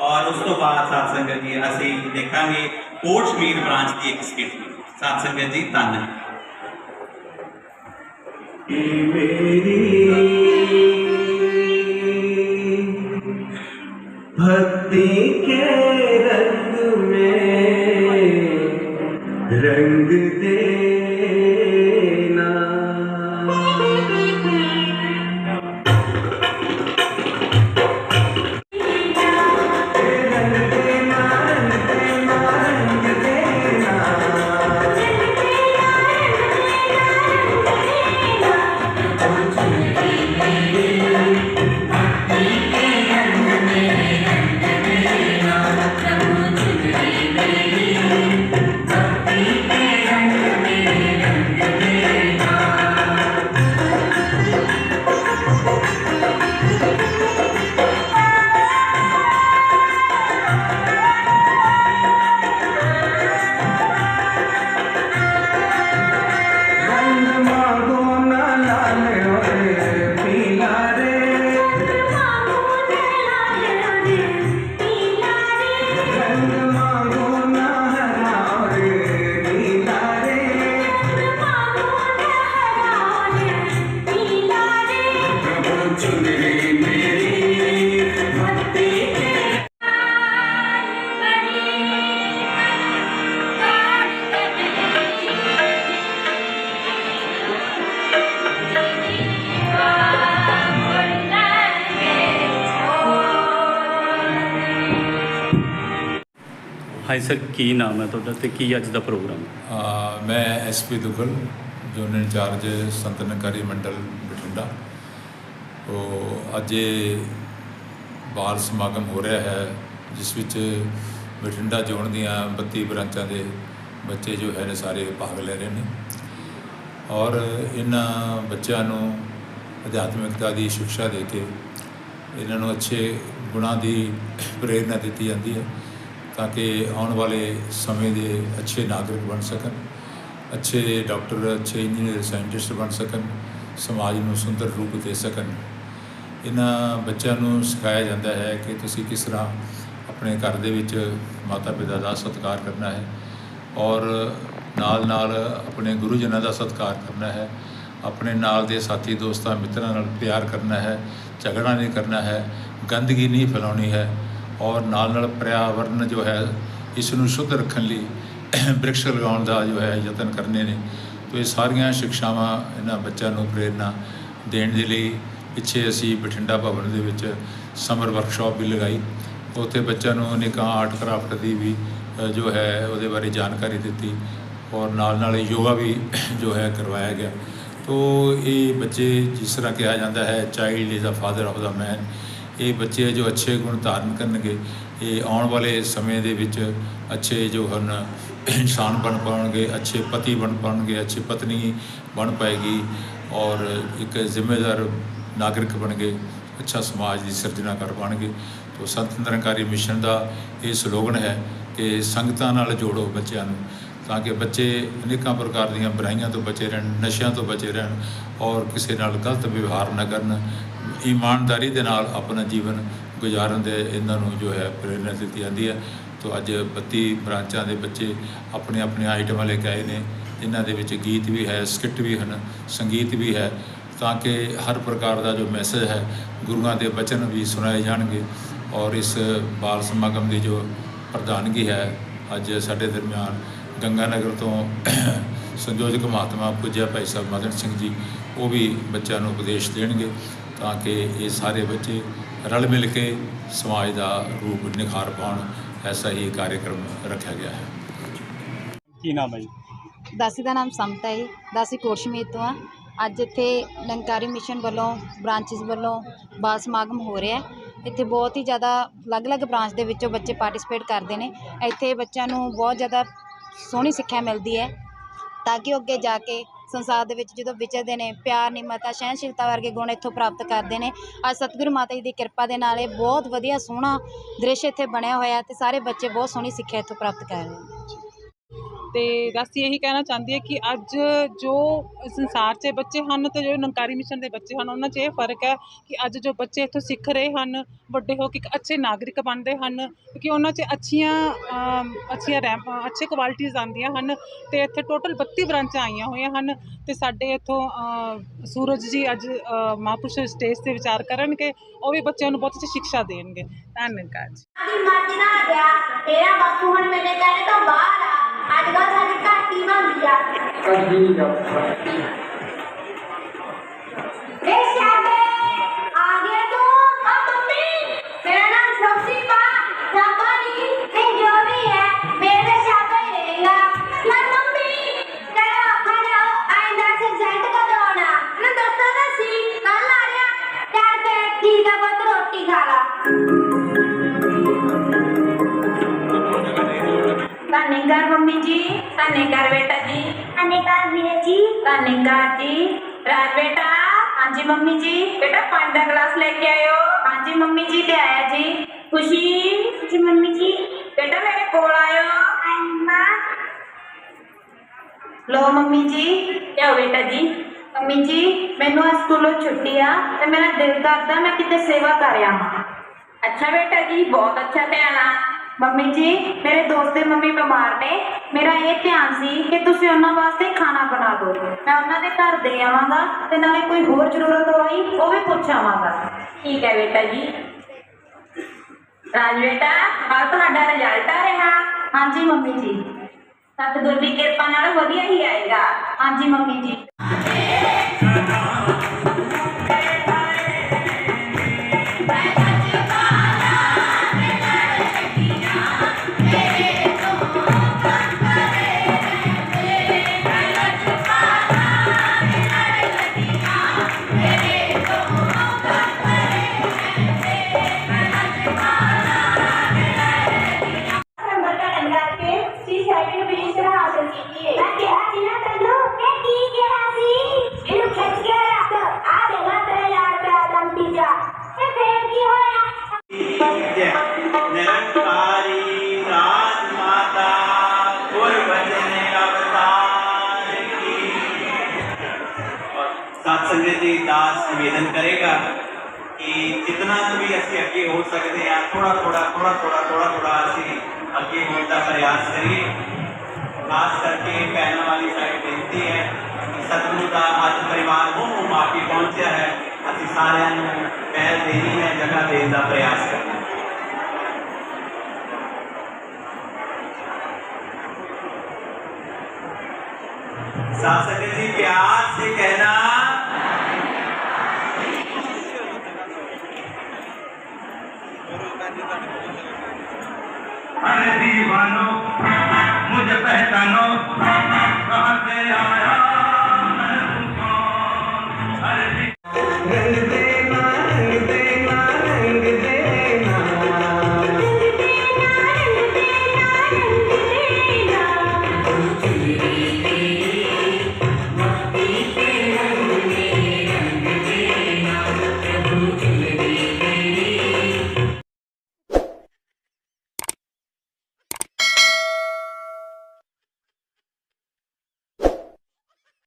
ਔਰ ਉਸ ਤੋਂ ਬਾਅਦ ਸਾਧ ਸੰਗਤ ਜੀ, ਅਸੀਂ ਦੇਖਾਂਗੇ ਕੋਟ ਸ਼ਮੀਰ ਬ੍ਰਾਂਚ ਦੀ ਇੱਕ ਸਕਿੱਟ। ਸਾਧ ਸੰਗਤ ਜੀ, ਧੰਨ। ਮੇਰੀ ਹਾਂਜੀ ਸਰ ਕੀ ਨਾਮ ਹੈ ਤੁਹਾਡਾ ਤੇ ਕੀ ਅੱਜ ਦਾ ਪ੍ਰੋਗਰਾਮ? ਅ, ਮੈਂ SP Duggal zone in charge ਸੰਤਨਕਾਰੀ ਮੰਡਲ ਬਠਿੰਡਾ। ਉਹ ਅੱਜ ਇਹ ਬਾਲ ਸਮਾਗਮ ਹੋ ਰਿਹਾ ਹੈ ਜਿਸ ਵਿੱਚ ਬਠਿੰਡਾ ਜ਼ੋਨ ਦੀਆਂ 32 ਬ੍ਰਾਂਚਾਂ ਦੇ ਬੱਚੇ ਜੋ ਹੈ ਨੇ ਸਾਰੇ ਭਾਗ ਲੈ ਰਹੇ ਨੇ। ਔਰ ਇਹਨਾਂ ਬੱਚਿਆਂ ਨੂੰ ਅਧਿਆਤਮਿਕਤਾ ਦੀ ਸਿੱਖਿਆ ਦੇ ਕੇ ਇਹਨਾਂ ਨੂੰ ਅੱਛੇ ਗੁਣਾਂ ਦੀ ਪ੍ਰੇਰਨਾ ਦਿੱਤੀ ਜਾਂਦੀ ਹੈ। ਤਾਂ ਕਿ ਆਉਣ ਵਾਲੇ ਸਮੇਂ ਦੇ ਅੱਛੇ ਨਾਗਰਿਕ ਬਣ ਸਕਣ, ਅੱਛੇ ਡਾਕਟਰ, ਅੱਛੇ ਇੰਜੀਨੀਅਰ, ਸਾਇੰਟਿਸਟ ਬਣ ਸਕਣ, ਸਮਾਜ ਨੂੰ ਸੁੰਦਰ ਰੂਪ ਦੇ ਸਕਣ। ਇਹਨਾਂ ਬੱਚਿਆਂ ਨੂੰ ਸਿਖਾਇਆ ਜਾਂਦਾ ਹੈ ਕਿ ਤੁਸੀਂ ਕਿਸ ਤਰ੍ਹਾਂ ਆਪਣੇ ਘਰ ਦੇ ਵਿੱਚ ਮਾਤਾ ਪਿਤਾ ਦਾ ਸਤਿਕਾਰ ਕਰਨਾ ਹੈ ਔਰ ਨਾਲ ਨਾਲ ਆਪਣੇ ਗੁਰੂਜਨਾਂ ਦਾ ਸਤਿਕਾਰ ਕਰਨਾ ਹੈ, ਆਪਣੇ ਨਾਲ ਦੇ ਸਾਥੀ, ਦੋਸਤਾਂ, ਮਿੱਤਰਾਂ ਨਾਲ ਪਿਆਰ ਕਰਨਾ ਹੈ, ਝਗੜਾ ਨਹੀਂ ਕਰਨਾ ਹੈ, ਗੰਦਗੀ ਨਹੀਂ ਫੈਲਾਉਣੀ ਹੈ। ਔਰ ਨਾਲ ਨਾਲ ਪਰਿਆਵਰਨ ਜੋ ਹੈ ਇਸ ਨੂੰ ਸ਼ੁੱਧ ਰੱਖਣ ਲਈ ਬ੍ਰਿਕਸ਼ ਲਗਾਉਣ ਦਾ ਜੋ ਹੈ ਯਤਨ ਕਰਨੇ ਨੇ। ਤੋ ਇਹ ਸਾਰੀਆਂ ਸਿੱਖਿਆਵਾਂ ਇਹਨਾਂ ਬੱਚਿਆਂ ਨੂੰ ਪ੍ਰੇਰਨਾ ਦੇਣ ਦੇ ਲਈ ਪਿੱਛੇ ਅਸੀਂ ਬਠਿੰਡਾ ਭਵਨ ਦੇ ਵਿੱਚ ਸਮਰ ਵਰਕਸ਼ਾਪ ਵੀ ਲਗਾਈ। ਉੱਥੇ ਬੱਚਿਆਂ ਨੂੰ ਅਨੇਕਾਂ ਆਰਟ ਕਰਾਫਟ ਦੀ ਵੀ ਜੋ ਹੈ ਉਹਦੇ ਬਾਰੇ ਜਾਣਕਾਰੀ ਦਿੱਤੀ ਔਰ ਨਾਲ ਨਾਲ ਯੋਗਾ ਵੀ ਜੋ ਹੈ ਕਰਵਾਇਆ ਗਿਆ। ਤੋ ਇਹ ਬੱਚੇ ਜਿਸ ਤਰ੍ਹਾਂ ਕਿਹਾ ਜਾਂਦਾ ਹੈ child is the father of the man ਇਹ ਬੱਚੇ ਜੋ ਅੱਛੇ ਗੁਣ ਧਾਰਨ ਕਰਨਗੇ, ਇਹ ਆਉਣ ਵਾਲੇ ਸਮੇਂ ਦੇ ਵਿੱਚ ਅੱਛੇ ਜੋ ਹਨ, ਇਨਸਾਨ ਬਣ ਪਾਉਣਗੇ, ਅੱਛੇ ਪਤੀ ਬਣ ਪਾਉਣਗੇ, ਅੱਛੀ ਪਤਨੀ ਬਣ ਪਾਏਗੀ ਔਰ ਇੱਕ ਜ਼ਿੰਮੇਦਾਰ ਨਾਗਰਿਕ ਬਣ ਕੇ ਅੱਛਾ ਸਮਾਜ ਦੀ ਸਿਰਜਣਾ ਕਰ ਪਾਉਣਗੇ ਤੋ ਸੰਤ ਨਿਰੰਕਾਰੀ ਮਿਸ਼ਨ ਦਾ ਇਹ ਸਲੋਗਨ ਹੈ ਕਿ ਸੰਗਤਾਂ ਨਾਲ ਜੋੜੋ ਬੱਚਿਆਂ ਨੂੰ, ਤਾਂ ਕਿ ਬੱਚੇ ਅਨੇਕਾਂ ਪ੍ਰਕਾਰ ਦੀਆਂ ਬੁਰਾਈਆਂ ਤੋਂ ਬਚੇ ਰਹਿਣ, ਨਸ਼ਿਆਂ ਤੋਂ ਬਚੇ ਰਹਿਣ ਔਰ ਕਿਸੇ ਨਾਲ ਗਲਤ ਵਿਵਹਾਰ ਨਾ ਕਰਨ ਇਮਾਨਦਾਰੀ ਦੇ ਨਾਲ ਆਪਣਾ ਜੀਵਨ ਗੁਜ਼ਾਰਨ ਦੇ ਇਹਨਾਂ ਨੂੰ ਜੋ ਹੈ ਪ੍ਰੇਰਨਾ ਦਿੱਤੀ ਜਾਂਦੀ ਹੈ। ਤੋ ਅੱਜ 32 ਬ੍ਰਾਂਚਾਂ ਦੇ ਬੱਚੇ ਆਪਣੇ ਆਪਣੇ ਆਈਟਮਾਂ ਲੈ ਕੇ ਆਏ ਨੇ। ਇਹਨਾਂ ਦੇ ਵਿੱਚ ਗੀਤ ਵੀ ਹੈ, ਸਕਿੱਟ ਵੀ ਹਨ, ਸੰਗੀਤ ਵੀ ਹੈ। ਤਾਂ ਕਿ ਹਰ ਪ੍ਰਕਾਰ ਦਾ ਜੋ ਮੈਸੇਜ ਹੈ, ਗੁਰੂਆਂ ਦੇ ਬਚਨ ਵੀ ਸੁਣਾਏ ਜਾਣਗੇ। ਔਰ ਇਸ ਬਾਲ ਸਮਾਗਮ ਦੀ ਜੋ ਪ੍ਰਧਾਨਗੀ ਹੈ, ਅੱਜ ਸਾਡੇ ਦਰਮਿਆਨ ਗੰਗਾ ਨਗਰ ਤੋਂ ਸੰਯੋਜਕ ਮਹਾਤਮਾ ਪੂਜਿਆ ਭਾਈ ਸਾਹਿਬ ਮਦਨ ਸਿੰਘ ਜੀ, ਉਹ ਵੀ ਬੱਚਿਆਂ ਨੂੰ ਉਪਦੇਸ਼ ਦੇਣਗੇ। ਤਾਂ ਕਿ ਇਹ ਸਾਰੇ ਬੱਚੇ ਰਲ ਮਿਲ ਕੇ ਸਮਾਜ ਦਾ ਰੂਪ ਨਿਖਾਰ ਪਾਉਣ ਐਸਾ ਹੀ ਕਾਰਜਕ੍ਰਮ ਰੱਖਿਆ ਗਿਆ ਹੈ। ਕੀ ਨਾਮ ਹੈ ਜੀ? ਦਾਸੀ ਦਾ ਨਾਮ ਸਮਤਾ ਹੈ ਦਾਸੀ ਕੋਟਸ਼ਮੀਰ ਤੋਂ ਆ। ਅੱਜ ਇੱਥੇ ਲੰਕਾਰੀ ਮਿਸ਼ਨ ਵੱਲੋਂ ਬ੍ਰਾਂਚਸ ਵੱਲੋਂ ਬਾਲ ਸਮਾਗਮ ਹੋ ਰਿਹਾ ਹੈ। ਇੱਥੇ ਬਹੁਤ ਹੀ ਜ਼ਿਆਦਾ ਅਲੱਗ-ਅਲੱਗ ਬ੍ਰਾਂਚ ਦੇ ਵਿੱਚੋਂ ਬੱਚੇ ਪਾਰਟਿਸਿਪੇਟ ਕਰਦੇ ਨੇ। ਇੱਥੇ ਬੱਚਿਆਂ ਨੂੰ ਬਹੁਤ ਜ਼ਿਆਦਾ ਸੋਹਣੀ ਸਿੱਖਿਆ ਮਿਲਦੀ ਹੈ। ਤਾਂ ਕਿ ਉਹ ਅੱਗੇ ਜਾ ਕੇ ਸੰਸਾਰ ਦੇ ਵਿੱਚ ਜਦੋਂ ਵਿਚਰਦੇ ਨੇ, ਪਿਆਰ, ਨਿਮਰਤਾ, ਸਹਿਣਸ਼ੀਲਤਾ ਵਰਗੇ ਗੁਣ ਇੱਥੋਂ ਪ੍ਰਾਪਤ ਕਰਦੇ ਨੇ। ਅੱਜ ਸਤਿਗੁਰੂ ਮਾਤਾ ਜੀ ਦੀ ਕਿਰਪਾ ਦੇ ਨਾਲ ਇਹ ਬਹੁਤ ਵਧੀਆ ਸੋਹਣਾ ਦ੍ਰਿਸ਼ ਇੱਥੇ ਬਣਿਆ ਹੋਇਆ ਤੇ ਸਾਰੇ ਬੱਚੇ ਬਹੁਤ ਸੋਹਣੀ ਸਿੱਖਿਆ ਇੱਥੋਂ ਪ੍ਰਾਪਤ ਕਰ ਰਹੇ ਨੇ। ਤੇ ਦਾਸੀ ਇਹੀ ਕਹਿਣਾ ਚਾਹੁੰਦੀ ਹੈ ਕਿ ਅੱਜ ਜੋ ਸੰਸਾਰ 'ਚ ਬੱਚੇ ਹਨ ਤੇ ਜੋ ਨੰਕਾਰੀ ਮਿਸ਼ਨ ਦੇ ਬੱਚੇ ਹਨ ਉਹਨਾਂ 'ਚ ਇਹ ਫ਼ਰਕ ਹੈ ਕਿ ਅੱਜ ਜੋ ਬੱਚੇ ਇੱਥੋਂ ਸਿੱਖ ਰਹੇ ਹਨ ਵੱਡੇ ਹੋ ਕੇ ਇੱਕ ਅੱਛੇ ਨਾਗਰਿਕ ਬਣਦੇ ਹਨ ਕਿਉਂਕਿ ਉਹਨਾਂ 'ਚ ਅੱਛੀਆਂ ਅੱਛੀਆਂ ਰੈਂਪ ਅੱਛੇ ਕੁਆਲਿਟੀਜ਼ ਆਉਂਦੀਆਂ ਹਨ ਤੇ ਇੱਥੇ ਟੋਟਲ 32 ਬ੍ਰਾਂਚਾਂ ਆਈਆਂ ਹੋਈਆਂ ਹਨ ਤੇ ਸਾਡੇ ਇੱਥੋਂ ਸੂਰਜ ਜੀ ਅੱਜ ਅ, ਮਹਾਂਪੁਰਸ਼ ਸਟੇਜ ਤੇ ਵਿਚਾਰ ਕਰਨਗੇ ਉਹ ਵੀ ਬੱਚਿਆਂ ਨੂੰ ਬਹੁਤ ਅੱਛੀ ਸਿੱਖਿਆ ਦੇਣਗੇ। ਧੰਨਵਾਦ ਜੀ। ਮਰਜ਼ੀ ਨਾਲ ਗਿਆ ਤੇਰਾ ਬਾਪੂ ਹੁਣ ਮੇਰੇ ਕਹਿਣੇ ਤੋਂ ਬਾਹਰ ਆ। ਅੱਜ ਸਾਡੀ ਘਾਟੀ ਬਣਦੀ ਆ। ਏ ਧੰਨਵਾਦ ਮੰਮੀ ਜੀ ਧੰਨਵਾਦ ਬੇਟਾ ਜੀ। ਧੰਨਵਾਦ ਵੀਰੇ ਜੀ। ਧੰਨਵਾਦ ਜੀ। ਰਾਜ ਬੇਟਾ ਹਾਂਜੀ ਮੰਮੀ ਜੀ। ਬੇਟਾ ਪਾਣੀ ਦਾ ਗਲਾਸ ਲੈ ਕੇ ਆਇਓ। ਹਾਂਜੀ ਮੰਮੀ ਜੀ ਲੈ ਆਇਆ ਜੀ। ਖੁਸ਼ੀ? ਜੀ ਮੰਮੀ ਜੀ। ਬੇਟਾ ਮੇਰੇ ਕੋਲ ਆਇਓ। ਅੰਮਾ ਲੋ ਮੰਮੀ ਜੀ ਲਿਆਓ ਬੇਟਾ ਜੀ। ਮੰਮੀ ਜੀ ਮੈਨੂੰ ਅੱਜ ਸਕੂਲੋਂ ਛੁੱਟੀ ਆ ਤੇ ਮੇਰਾ ਦਿਲ ਕਰਦਾ ਮੈਂ ਕਿਤੇ ਸੇਵਾ ਕਰ ਆਵਾਂ। ਅੱਛਾ ਬੇਟਾ ਜੀ ਬਹੁਤ ਅੱਛਾ ਧਿਆਨ ਆ। ਮੰਮੀ ਜੀ ਮੇਰੇ ਦੋਸਤ ਦੇ ਮੰਮੀ ਬਿਮਾਰ ਨੇ। ਮੇਰਾ ਇਹ ਧਿਆਨ ਸੀ ਕਿ ਤੁਸੀਂ ਉਹਨਾਂ ਵਾਸਤੇ ਖਾਣਾ ਬਣਾ ਦਿਓ। ਮੈਂ ਉਹਨਾਂ ਦੇ ਘਰ ਦੇ ਆਵਾਂਗਾ ਤੇ ਨਾਲੇ ਕੋਈ ਹੋਰ ਜ਼ਰੂਰਤ ਹੋਈ ਉਹ ਵੀ ਪੁੱਛ ਆਵਾਂਗਾ। ਠੀਕ ਹੈ ਬੇਟਾ ਜੀ। ਰਾਜ ਬੇਟਾ ਕੱਲ ਤੁਹਾਡਾ ਰਿਜ਼ਲਟ ਆ ਰਿਹਾ। ਹਾਂਜੀ ਮੰਮੀ ਜੀ। ਸਤਿਗੁਰ ਦੀ ਕਿਰਪਾ ਨਾਲ ਵਧੀਆ ਹੀ ਆਏਗਾ। ਹਾਂਜੀ ਮੰਮੀ ਜੀ। संजय जी दास निवेदन करेगा कि जितना भी असं अगे हो सकते हैं, थोड़ा थोड़ा थोड़ा थोड़ा थोड़ा थोड़ा असं अगे होने का प्रयास करिए। खास करके पैनल वाली साइड बेनती है कि सतगुरु का अज परिवार वो माफ़ी पहुँचा है। अभी सारे पहल देनी है, जगह देने का प्रयास करना सके जी, प्यार से कह अरे दीवानो मुझे पहचानो